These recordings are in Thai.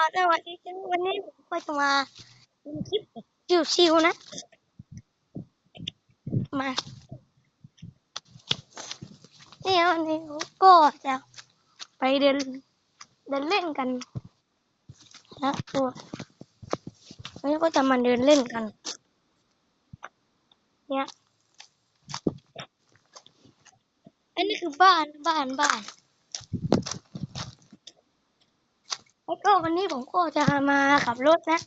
อ่าสวัสดีจ้าวันนี้ผมก็จะมาทำคลิปชิวๆนะ มาเนี่วันนี้ก็จะไปเดินเดินเล่นกันนะตัววันนี้ก็จะมาเดินเล่นกัน เนี่ยอันนี้คือบ้านบ้านบ้าน แล้วก็วันนี้ผมก็จะมาขับรถนะ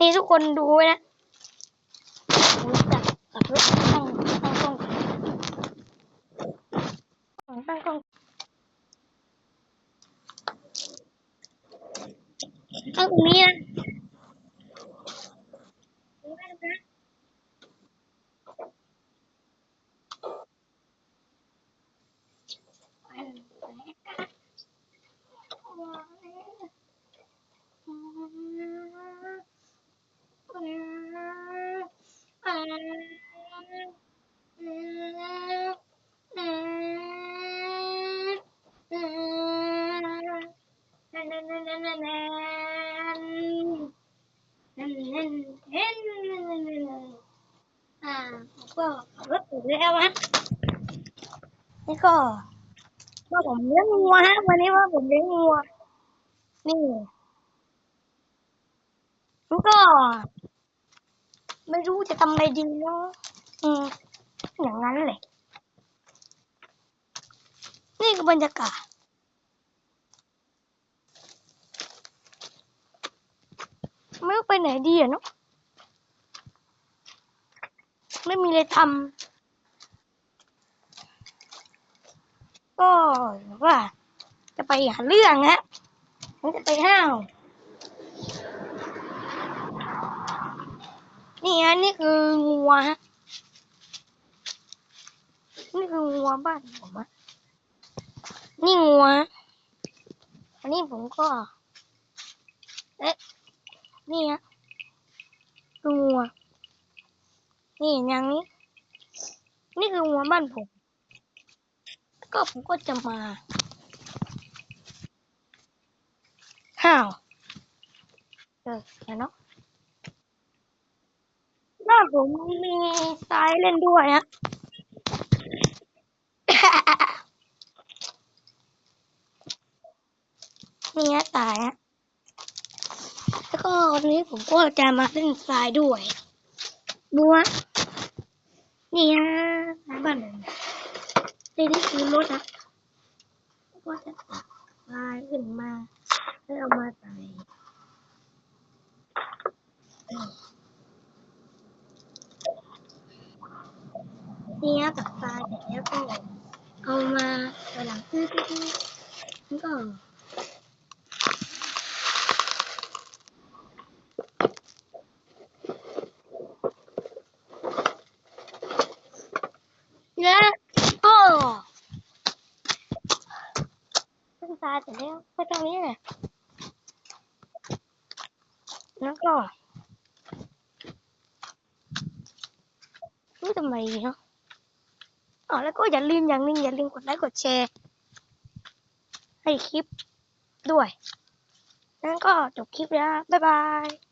นี่ทุกคนดูไว้นะผมจะขับรถตั้งตั้งกล้องตั้งกล้องตั้งตรงนี้นะ อ่าก็ขับรถถึงแล้วนะนี่ก็ว่าผมเลี้ยงงัวฮะวันนี้ว่าผมเลี้ยงงัว นี่แล้วก็ ไม่รู้จะทำอะไรดีเนาะอืมอย่างนั้นเลยนี่คือบรรยากาศ ไม่รู้ไปไหนดีอะเนาะไม่มีอะไรทำก็ว่า จะไปหาเรื่องฮะมันจะไปห้าวนี่ฮะนี่คืองัวฮะนี่คืองัวบ้านผมอะนี่งัวอันนี้ผมก็ เอ๊ะ นี่ฮะคืองัวนี่อย่างนี้ นี่คืองัวบ้านผม ก็ผมก็จะมาห้าวเออเดี๋ยวเนาะบ้านผมมีทรายเล่นด้วยฮะนี่ฮะตายฮะ วันนี้ผมก็จะมาเล่นทรายด้วยดูฮะนี่ฮะบ้านผมนี่นี่คือรถนะก็จะตักทรายขึ้นมาแล้วเอามาใส่นี่ฮะตักทรายเสร็จแล้วก็เอามาหลังตื้อตื้อตื้อแล้วก็ และก็ขึ้นตาเสร็จแล้วก็ตรงนี้แหละแล้วก็นี่ทำไมเนาะอ๋อแล้วก็อย่าลืมอย่างนึงอย่าลืมกดไลค์กดแชร์ ให้คลิปด้วย นั้นก็จบคลิปแล้ว บ๊ายบาย